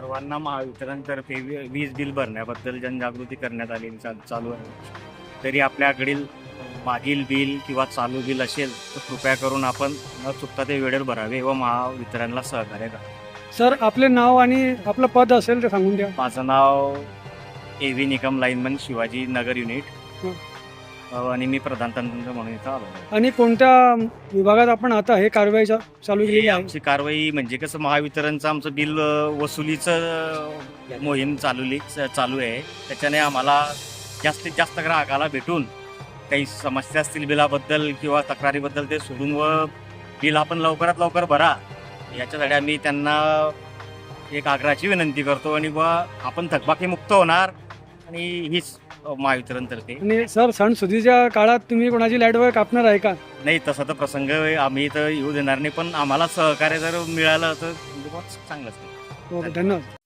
ग्राहकांना महावितरणतर्फे वी- वीज बिल भरण्याबद्दल जनजागृती करण्यात आलेली चा- चालू आहे. तरी आपल्याकडील मागील बिल किंवा चालू बिल असेल तर कृपया करून आपण न चुकता ते वेळेवर भरावे व महावितरणला सहकार्य करा. सर आपले नाव आणि आपलं पद असेल ते सांगून द्या. माझं नाव A V Nikam lineman Shivaji Nagar unit. आणि मी प्रधान तंत्र म्हणून इथं आलो. आणि कोणत्या विभागात आपण आता हे कारवाई चा- चालू ही आहे? आमची कारवाई म्हणजे कसं महावितरणचं आमचं बिल अ, वसुलीचं अ, मोहीम चालवली च- चालू आहे. त्याच्याने आम्हाला जास्तीत जास्त ग्राहकाला भेटून काही समस्या असतील बिलाबद्दल किंवा तक्रारीबद्दल ते सोडून व बिल आपण लवकरात लवकर भरा. याच्यासाठी आम्ही त्यांना एक आग्रहाची विनंती करतो आणि बा आपण थकबाकीमुक्त होणार. आणि हीच महावितरणतर्फे आणि सर सणसुदीच्या काळात तुम्ही कोणाची लाइट वगैरे कापणार आहे का? नाही तसा तर प्रसंग आम्ही तर येऊ देणार नाही पण आम्हाला सहकार्य जर मिळालं तर चांगलंच ओके धन्यवाद.